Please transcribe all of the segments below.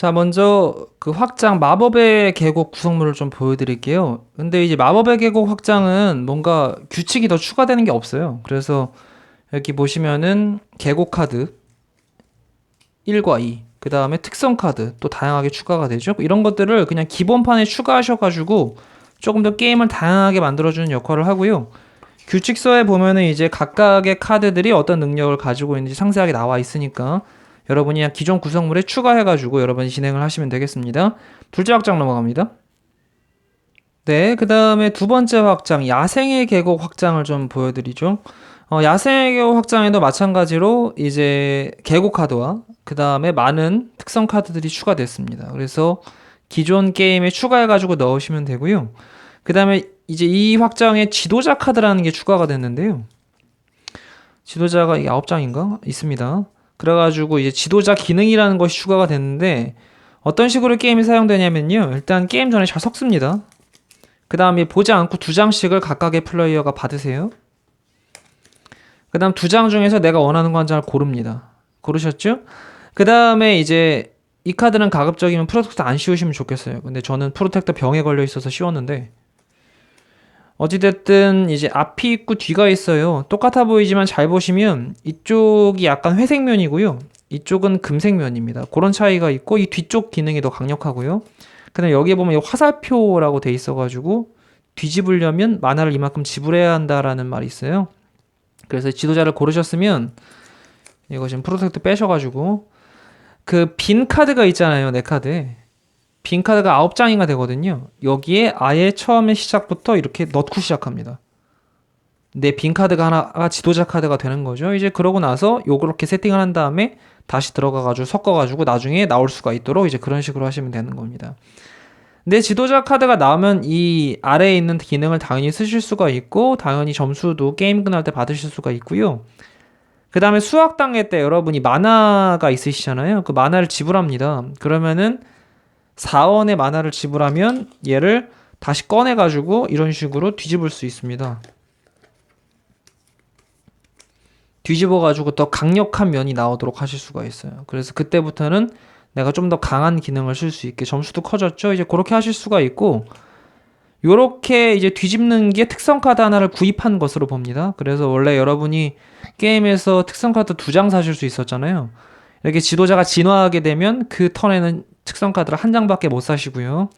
자, 먼저 그 확장 마법의 계곡 구성물을 좀 보여드릴게요. 근데 이제 마법의 계곡 확장은 뭔가 규칙이 더 추가되는 게 없어요. 그래서 여기 보시면은 계곡 카드 1과 2, 그 다음에 특성 카드 또 다양하게 추가가 되죠. 이런 것들을 그냥 기본판에 추가하셔가지고 조금 더 게임을 다양하게 만들어주는 역할을 하고요. 규칙서에 보면은 이제 각각의 카드들이 어떤 능력을 가지고 있는지 상세하게 나와 있으니까 여러분이 기존 구성물에 추가해가지고 여러분이 진행을 하시면 되겠습니다. 둘째 확장 넘어갑니다. 네, 그 다음에 두 번째 확장, 야생의 계곡 확장을 좀 보여드리죠. 어, 야생의 계곡 확장에도 마찬가지로 이제 계곡 카드와 그 다음에 많은 특성 카드들이 추가됐습니다. 그래서 기존 게임에 추가해가지고 넣으시면 되고요. 그 다음에 이제 이 확장에 지도자 카드라는 게 추가가 됐는데요. 지도자가 이게 9장인가? 있습니다. 그래가지고 이제 지도자 기능이라는 것이 추가가 됐는데 어떤 식으로 게임이 사용되냐면요. 일단 게임 전에 잘 섞습니다. 그 다음에 보지 않고 두 장씩을 각각의 플레이어가 받으세요. 그 다음 두 장 중에서 내가 원하는 거 한 장을 고릅니다. 고르셨죠? 그 다음에 이제 이 카드는 가급적이면 프로텍터 안 씌우시면 좋겠어요. 근데 저는 프로텍터 병에 걸려 있어서 씌웠는데 어찌됐든 이제 앞이 있고 뒤가 있어요. 똑같아 보이지만 잘 보시면 이쪽이 약간 회색면이고요. 이쪽은 금색면입니다. 그런 차이가 있고 이 뒤쪽 기능이 더 강력하고요. 근데 여기에 보면 이 화살표라고 돼 있어가지고 뒤집으려면 만화를 이만큼 지불해야 한다라는 말이 있어요. 그래서 지도자를 고르셨으면 이거 지금 프로텍트 빼셔가지고 그 빈 카드가 있잖아요 내 카드에 빈 카드가 9장인가 되거든요. 여기에 아예 처음에 시작부터 이렇게 넣고 시작합니다. 내 빈 카드가 하나가 지도자 카드가 되는 거죠. 이제 그러고 나서 요렇게 세팅을 한 다음에 다시 들어가가지고 섞어가지고 나중에 나올 수가 있도록 이제 그런 식으로 하시면 되는 겁니다. 내 지도자 카드가 나오면 이 아래에 있는 기능을 당연히 쓰실 수가 있고 당연히 점수도 게임 끝날 때 받으실 수가 있고요. 그 다음에 수학 단계 때 여러분이 만화가 있으시잖아요. 그 만화를 지불합니다. 그러면은 4원의 만화를 지불하면 얘를 다시 꺼내 가지고 이런 식으로 뒤집을 수 있습니다. 뒤집어 가지고 더 강력한 면이 나오도록 하실 수가 있어요. 그래서 그때부터는 내가 좀 더 강한 기능을 쓸 수 있게 점수도 커졌죠. 이제 그렇게 하실 수가 있고 요렇게 이제 뒤집는 게 특성 카드 하나를 구입한 것으로 봅니다. 그래서 원래 여러분이 게임에서 특성 카드 두 장 사실 수 있었잖아요. 이렇게 지도자가 진화하게 되면 그 턴에는 특성 카드를 한 장밖에 못 사시고요.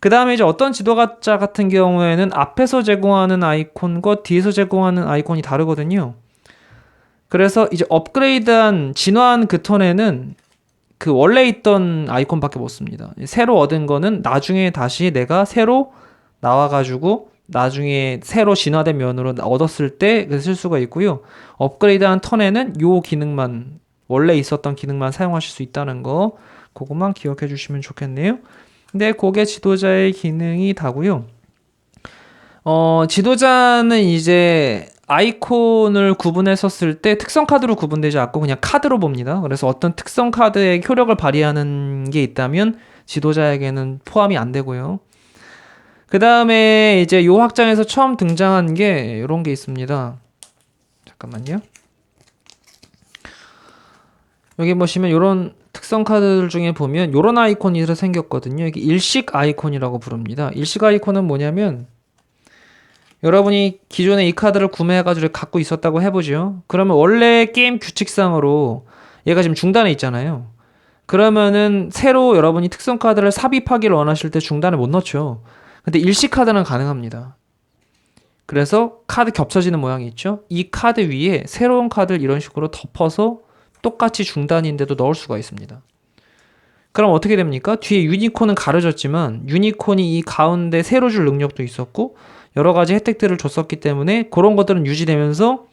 그 다음에 이제 어떤 지도가자 같은 경우에는 앞에서 제공하는 아이콘과 뒤에서 제공하는 아이콘이 다르거든요. 그래서 이제 업그레이드한 진화한 그 턴에는 그 원래 있던 아이콘밖에 못 씁니다. 새로 얻은 거는 나중에 다시 내가 새로 나와가지고 나중에 새로 진화된 면으로 얻었을 때 쓸 수가 있고요. 업그레이드한 턴에는 요 기능만 원래 있었던 기능만 사용하실 수 있다는 거 그것만 기억해 주시면 좋겠네요. 근데 그게 지도자의 기능이 다고요. 어, 지도자는 이제 아이콘을 구분했었을 때 특성 카드로 구분되지 않고 그냥 카드로 봅니다. 그래서 어떤 특성 카드의 효력을 발휘하는 게 있다면 지도자에게는 포함이 안 되고요. 그 다음에 이제 요 확장에서 처음 등장한 게 이런 게 있습니다. 잠깐만요. 여기 보시면 이런 특성 카드들 중에 보면 이런 아이콘이 생겼거든요. 이게 일식 아이콘이라고 부릅니다. 일식 아이콘은 뭐냐면 여러분이 기존에 이 카드를 구매해가지고 갖고 있었다고 해보죠. 그러면 원래 게임 규칙상으로 얘가 지금 중단에 있잖아요. 그러면은 새로 여러분이 특성 카드를 삽입하기를 원하실 때 중단을 못 넣죠. 근데 일식 카드는 가능합니다. 그래서 카드 겹쳐지는 모양이 있죠. 이 카드 위에 새로운 카드를 이런 식으로 덮어서 똑같이 중단인데도 넣을 수가 있습니다. 그럼 어떻게 됩니까? 뒤에 유니콘은 가려졌지만 유니콘이 이 가운데 새로 줄 능력도 있었고 여러 가지 혜택들을 줬었기 때문에 그런 것들은 유지되면서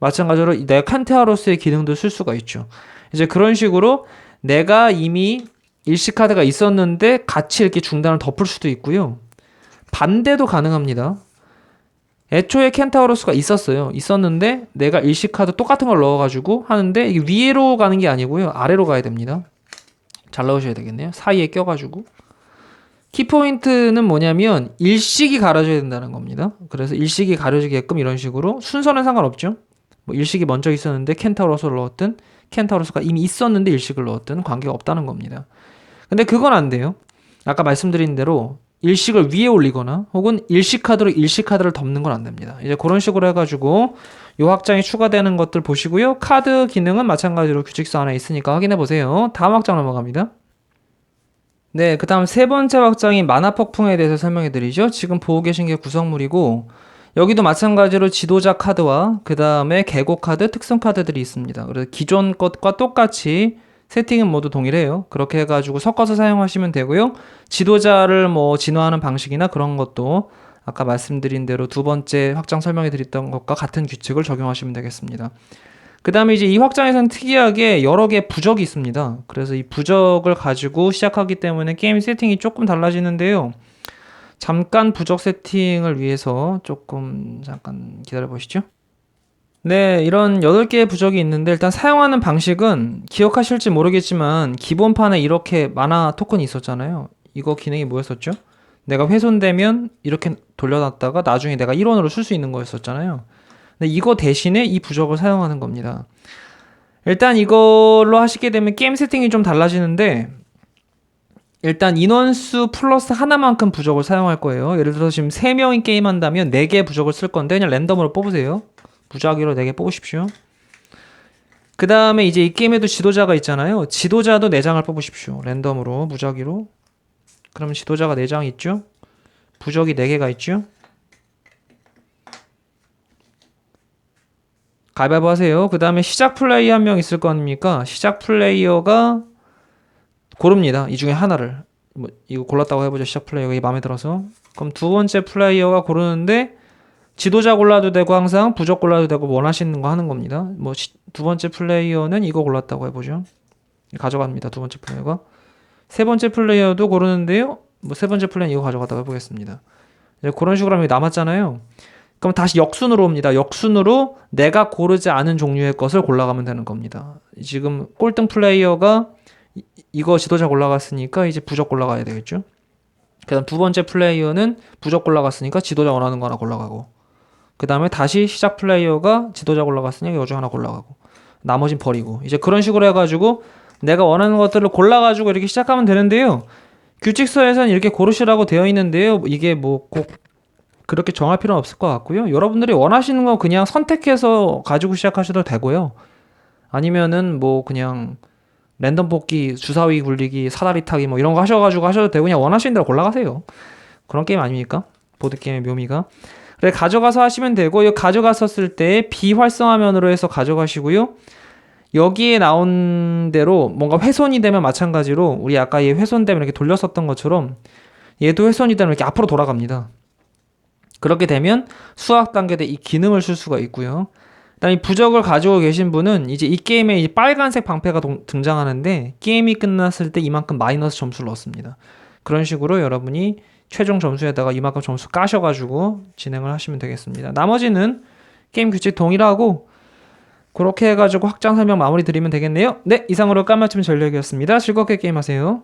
마찬가지로 내가 칸테아로스의 기능도 쓸 수가 있죠. 이제 그런 식으로 내가 이미 일시 카드가 있었는데 같이 이렇게 중단을 덮을 수도 있고요. 반대도 가능합니다. 애초에 켄타우로스가 있었어요. 있었는데 내가 일시 카드 똑같은 걸 넣어가지고 하는데 이게 위로 가는 게 아니고요. 아래로 가야 됩니다. 잘 넣으셔야 되겠네요. 사이에 껴가지고. 키포인트는 뭐냐면 일식이 가려져야 된다는 겁니다. 그래서 일식이 가려지게끔 이런 식으로 순서는 상관없죠. 뭐 일식이 먼저 있었는데 켄타우로스를 넣었든 켄타우로스가 이미 있었는데 일식을 넣었든 관계가 없다는 겁니다. 근데 그건 안 돼요. 아까 말씀드린 대로 일식을 위에 올리거나 혹은 일식 카드로 일식 카드를 덮는 건 안 됩니다. 이제 그런 식으로 해가지고 요 확장이 추가되는 것들 보시고요. 카드 기능은 마찬가지로 규칙서 안에 있으니까 확인해 보세요. 다음 확장 넘어갑니다. 네, 그 다음 세 번째 확장인 만화 폭풍에 대해서 설명해 드리죠. 지금 보고 계신 게 구성물이고, 여기도 마찬가지로 지도자 카드와 그 다음에 계곡 카드, 특성 카드들이 있습니다. 그래서 기존 것과 똑같이 세팅은 모두 동일해요. 그렇게 해가지고 섞어서 사용하시면 되고요. 지도자를 뭐 진화하는 방식이나 그런 것도 아까 말씀드린 대로 두 번째 확장 설명해 드렸던 것과 같은 규칙을 적용하시면 되겠습니다. 그 다음에 이제 이 확장에서는 특이하게 여러 개의 부적이 있습니다. 그래서 이 부적을 가지고 시작하기 때문에 게임 세팅이 조금 달라지는데요. 잠깐 부적 세팅을 위해서 조금 잠깐 기다려 보시죠. 네, 이런 8개의 부적이 있는데 일단 사용하는 방식은 기억하실지 모르겠지만 기본판에 이렇게 만화 토큰이 있었잖아요. 이거 기능이 뭐였었죠? 내가 훼손되면 이렇게 돌려놨다가 나중에 내가 1원으로 쓸 수 있는 거였었잖아요. 근데 이거 대신에 이 부적을 사용하는 겁니다. 일단 이걸로 하시게 되면 게임 세팅이 좀 달라지는데 일단 인원수 플러스 하나만큼 부적을 사용할 거예요. 예를 들어서 지금 3명이 게임한다면 4개 부적을 쓸 건데 그냥 랜덤으로 뽑으세요. 무작위로 4개 뽑으십시오. 그 다음에 이제 이 게임에도 지도자가 있잖아요. 지도자도 4장을 뽑으십시오. 랜덤으로 무작위로. 그럼 지도자가 4장 있죠? 부적이 4개가 있죠? 가위바위보 하세요. 그 다음에 시작 플레이 한명 있을 거 아닙니까? 시작 플레이어가 고릅니다. 이 중에 하나를. 뭐 이거 골랐다고 해보죠. 시작 플레이어가 이 마음에 들어서. 그럼 두 번째 플레이어가 고르는데 지도자 골라도 되고 항상 부적 골라도 되고 원하시는 거 하는 겁니다. 뭐 두 번째 플레이어는 이거 골랐다고 해보죠. 가져갑니다. 두 번째 플레이어가. 세 번째 플레이어도 고르는데요. 뭐 세 번째 플레이어는 이거 가져갔다고 해보겠습니다. 이제 그런 식으로 하면 남았잖아요. 그럼 다시 역순으로 옵니다. 역순으로 내가 고르지 않은 종류의 것을 골라가면 되는 겁니다. 지금 꼴등 플레이어가 이- 이거 지도자 골라갔으니까 이제 부적 골라가야 되겠죠. 그다음 두 번째 플레이어는 부적 골라갔으니까 지도자 원하는 거 하나 골라가고 그 다음에 다시 시작 플레이어가 지도자 골라갔으니까 여중 하나 골라가고 나머진 버리고 이제 그런 식으로 해가지고 내가 원하는 것들을 골라가지고 이렇게 시작하면 되는데요. 규칙서에서는 이렇게 고르시라고 되어 있는데요. 이게 뭐 꼭 그렇게 정할 필요는 없을 것 같고요. 여러분들이 원하시는 거 그냥 선택해서 가지고 시작하셔도 되고요. 아니면은 뭐 그냥 랜덤 뽑기, 주사위 굴리기, 사다리 타기 뭐 이런 거 하셔가지고 하셔도 되고 그냥 원하시는 대로 골라가세요. 그런 게임 아닙니까? 보드게임의 묘미가. 그래 가져가서 하시면 되고 이 가져갔었을 때 비활성화면으로 해서 가져가시고요. 여기에 나온 대로 뭔가 훼손이 되면 마찬가지로 우리 아까 얘 훼손 되면 이렇게 돌렸었던 것처럼 얘도 훼손이 되면 이렇게 앞으로 돌아갑니다. 그렇게 되면 수학 단계 때 이 기능을 쓸 수가 있고요. 그다음에 이 부적을 가지고 계신 분은 이제 이 게임에 이제 빨간색 방패가 동- 등장하는데 게임이 끝났을 때 이만큼 마이너스 점수를 얻습니다. 그런 식으로 여러분이 최종 점수에다가 이만큼 점수 까셔가지고 진행을 하시면 되겠습니다. 나머지는 게임 규칙 동일하고 그렇게 해가지고 확장 설명 마무리 드리면 되겠네요. 네, 이상으로 까맞춤 전략이었습니다. 즐겁게 게임하세요.